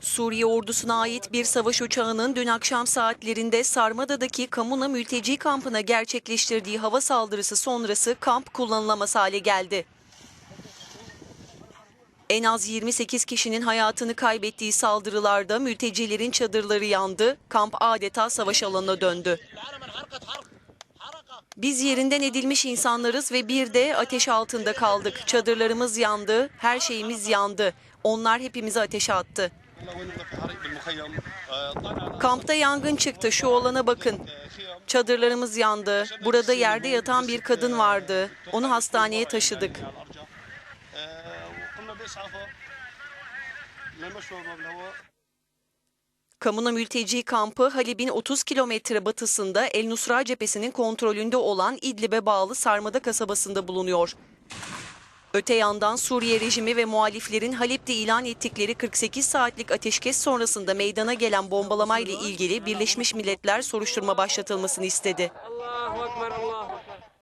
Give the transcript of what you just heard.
Suriye ordusuna ait bir savaş uçağının dün akşam saatlerinde Sarmada'daki Kamuna mülteci kampına gerçekleştirdiği hava saldırısı sonrası kamp kullanılamaz hale geldi. En az 28 kişinin hayatını kaybettiği saldırılarda mültecilerin çadırları yandı, kamp adeta savaş alanına döndü. Biz yerinden edilmiş insanlarız ve bir de ateş altında kaldık. Çadırlarımız yandı, her şeyimiz yandı. Onlar hepimizi ateşe attı. Kampta yangın çıktı, şu olana bakın. Çadırlarımız yandı. Burada yerde yatan bir kadın vardı. Onu hastaneye taşıdık. Kamuna mülteci kampı Halep'in 30 kilometre batısında El Nusra cephesinin kontrolünde olan İdlib'e bağlı Sarmada kasabasında bulunuyor. Öte yandan Suriye rejimi ve muhaliflerin Halep'te ilan ettikleri 48 saatlik ateşkes sonrasında meydana gelen bombalamayla ilgili Birleşmiş Milletler soruşturma başlatılmasını istedi.